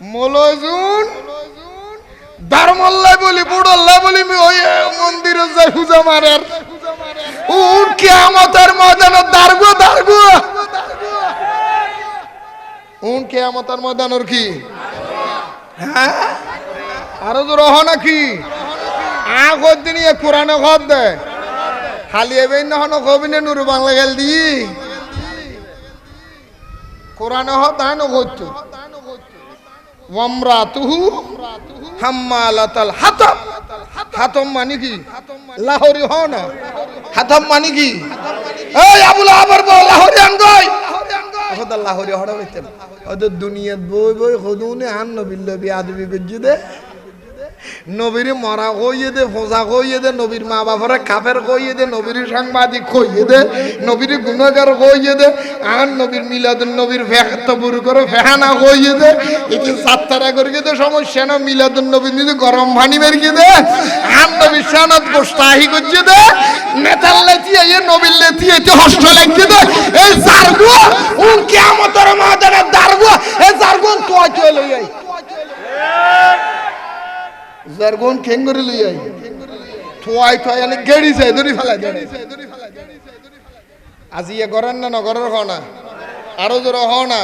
মলজুন ধর্মল্লাই বলি বুড়ল্লাই বলি ওই মন্দিরে যাই পূজা মারার। উন কেয়ামতের ময়দানে দাঁড়গো দাঁড়গো উন কেয়ামতের ময়দানের কি? হ্যাঁ? আরও তো রহ নাকি? আগর দিন ইয়ে কোরআনে ঘর দে। খালি এবেন না হন কবিনে নুরু বাংলা গেল দি। কোরআনে হ তাই নগত্য ওয়ামরাতুহু হাম্মালাতাল হাতাম। হাতম মানে কি? লাহোরি হ না। মানে কি? এই আবুল আবার বল, লাহোরি আঙ্গই খোদা লাহোরি হড়া হইতেন হয়তো দুনিয়াত বই বই খুদুনে আন বিল্লবি লবি আদবি গজ্জি দে নবীর মরা কইয়ে দে ফোজা কইয়ে দে, নবীর মা বাবারে কাফের কইয়ে দে, নবীর সাংবাদিক কইয়ে দে, নবীর গুণাগার কইয়ে দে, আর নবীর মিলাদুন নবীর তবুর করে ফেহানা কইয়ে দে এটি সাত্তারা করে দে, সমস্যা না, মিলাদুন নবীর নিজে গরম পানি বের বেরিয়ে দে, আর নবীর সানত গোস্তাহি করছে দে নেতার লেতি এই নবীর লেতি এতে হস্ত লাগছে দে, এই জারগো উন কিয়ামতের মাদারে দারগো এই জারগো তো চলে যাই জারগোন খেঙ্গরি লই আই থোয়াই থোয়াই আনে গেড়ি যায় ধরি ফেলা যায় আজি এ গরেন না, নগরের হ না, আরও জোর হ না।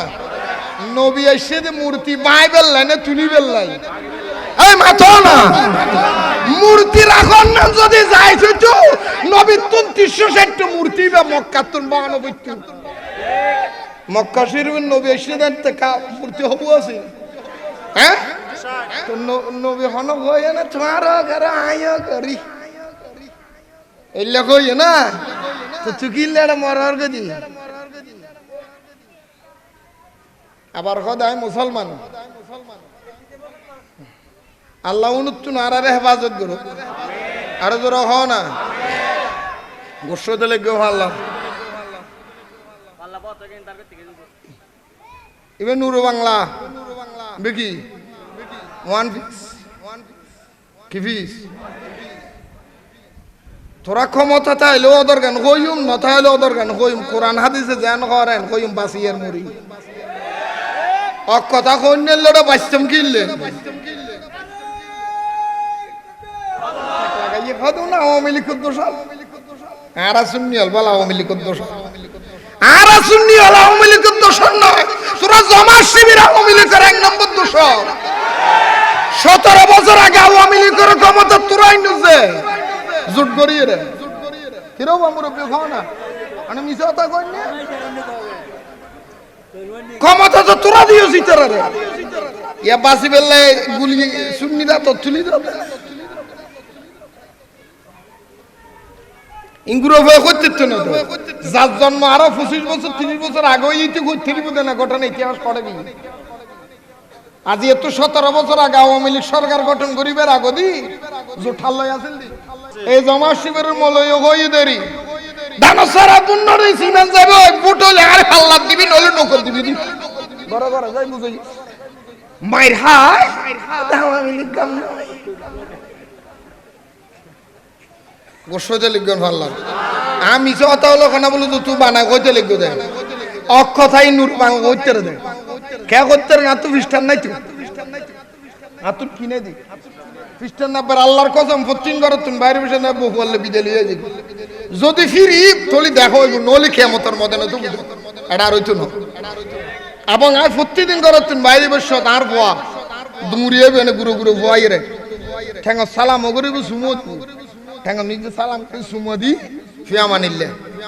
নবী এসে যে মূর্তি বাই বেললাই না তুলি বেললাই এই, মাথো না। মূর্তি রাখন না, যদি যাইছে তো নবী তুন তিনশো ষাট মূর্তি বা মক্কা তুন বাগানো মক্কা শরীফের নবী এসে দেন তে কা মূর্তি হবু আছে। হ্যাঁ? তো নবী হন হয়ে না তোমার ঘরে আয় করি এলে কই না তো চুকিলে মরার গদি আবার সদায় মুসলমান আল্লাহ উনুত্তু নারারে হেফাজত করো আর তোর হ না গোস্ব দিলে গেও আল্লাহ এবার নুরু বাংলা বেকি ওয়ান পিস কি পিস তোরা ক্ষমতা চাইলে ওদের গান কইম না চাইলে ওদের গান কইম কোরআন হাদিসে যেন করেন কইম বাসিয়ার মুড়ি। অক কথা কইনের লোটা বাস্তম কিনলে। আরা শুননি হল বলা আওয়ামী লীগের দোষ আরা শুননি হল আওয়ামী লীগের দোষ নয়। জমা শিবির আওয়ামী লীগের এক নম্বর দোষ সতেরো বছর আগে আওয়ামী লীগের ক্ষমতা তোরাই নুছে। জুট করিয়ে রে। কিরম মুরব্বী খাও না? মানে মিশা কথা কই না? ক্ষমতা তো তোরা তোরা রে বাসি বেললে গুলি শুননিরা তো তুলি দাও ইংগুরো হয়ে করতে না জন্ম আরও পঁচিশ বছর, তিরিশ বছর আগে এইটি করতে দিবে না ঘটনা ইতিহাস পড়েনি আজি এত সতেরো বছর আগে আওয়ামী লীগ সরকার গঠন করিবার আগদি জোঠাল লই আছিল এই জমা শিবিরের মলয় হই দেরি। দানো সারা পুণ্য রে যাবে বুটলে আর হাল্লা দিবি নলে নকল দিবি দি। ঘরে ঘরে যাই বুঝাই। মাইর হাই আওয়ামী লীগ কাম নয় গোসতে লিখবেন ভাল্লাম আমি যে অত হলো কেন বলো তো তুই বানা কইতে লিখব দে। অক্ষথাই নূর বাং কইতে কে করতে তুই খ্রিস্টান নাই না তুই কিনে দি? খ্রিস্টান না পর আল্লাহর কসম ফতিন করো তুমি বাইরে বসে না বহু বললে বিদে লিয়ে যাবি। যদি ফিরি তলি দেখো নলি খেমতর মদে না তুমি এটা আর হইতো না। এবং আর প্রতিদিন করো তুমি বাইরে বসে তার ভুয়া। দুমুরিয়ে বেনে গুরু গুরু ভুয়াই রে। ঠেঙ্গ সালাম করিব সুমত। ঠেঙ্গ নিজে সালাম সুমো দি ফিয়া মানিলে।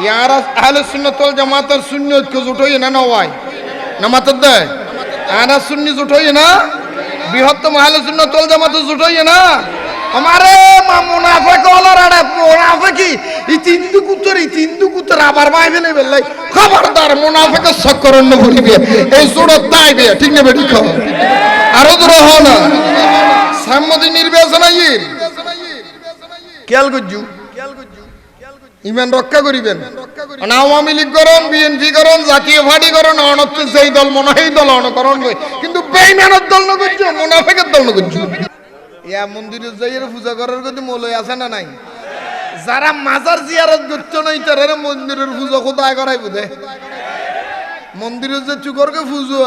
ইয়ার আহলে সুন্নাত ওয়াল জামাতের সুন্নত কে জুটোই না নওয়াই নামাত দেয় আনা সুন্নি জুটোই না বৃহত্তম আহলে সুন্নাত ওয়াল জামাত জুটোই না আমারে মুনাফিক ওলা রাড়া মুনাফিকি ই তিন্দু কুতর ই তিন্দু কুতর আবার বাইবেলে বেলাই খবরদার মুনাফিকের অন্য করিবে এই জোড়ত দাইবে ঠিক না বেটি খবর আরও দূর হও না সাম্মতি নির্বাচন আইন খেয়াল করছু ইমান রক্ষা করিবেন। আওয়ামী লীগ করন বিএনপি করন জাতীয় পার্টি করন অনত্য সেই দল মনে হয় দল অনকরণ করে কিন্তু বেইমানের দল না করছ মুনাফেকের দল না করছ ইয়া মন্দিরে যাই পূজা করার কথা মলয় আছে না নাই? যারা মাজার জিয়ারত করছ না তারা মন্দিরের পূজা কোথায় করাই বুঝে মন্দিরে যে চুকরকে পুজো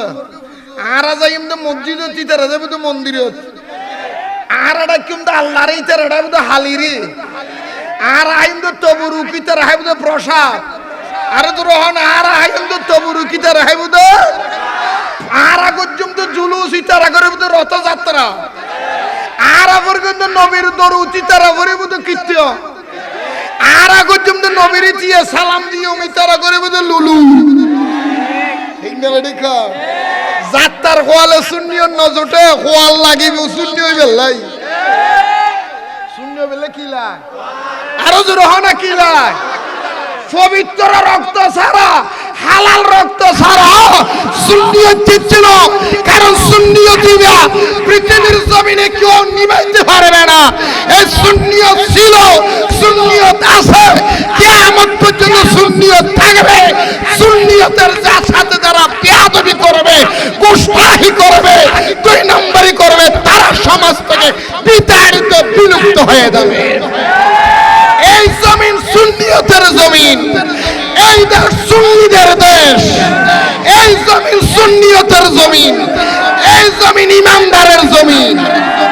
আর যাই কিন্তু মসজিদে তিতারা যাবে তো মন্দিরত আর এটা কিন্তু আল্লাহর ইতারা এটা হালিরি আর আইন তো তবুরু কিতার হাইব তো প্রসাদ। আর তো রহন, আর আইন তো তবুরু কিতার হাইব তো আর আগর্যম তো জুলুস ইতারা করে রথযাত্রা। আর পর্যন্ত নবীর দরু তিতারা করে বুঝে কীর্তি। আর আগর্যম তো নবীর দিয়ে সালাম দিয়ে মিতারা করে বুঝে লুলু। ঠিক না বেডিকা যাত্রার খোয়ালে শূন্য নজটে খোয়াল লাগিব, শূন্য বেলাই শূন্য বেলে কি লাই? আরও জোর না কি লাই পবিত্র রক্ত ছাড়া, হালাল রক্ত ছাড়া শূন্যত দিচ্ছিল। কারণ দিবা, পৃথিবীর জমিনে কেউ নিবাইতে পারবে না। এই শূন্যত ছিল শূন্যত আছে। কিয়ামত পর্যন্ত শূন্যত থাকবে। শূন্যতের যা সাথে যারা বেয়াদবি করবে গোস্তাহি করবে, দুই নম্বরই করবে, তারা সমাজ থেকে বিতাড়িত, বিলুপ্ত হয়ে যাবে। সুন্নিয়তের জমিন এই দেশ সুন্নিদের দেশ এই জমিন সুন্নিয়তের জমিন এই জমিন ইমানদারের জমিন।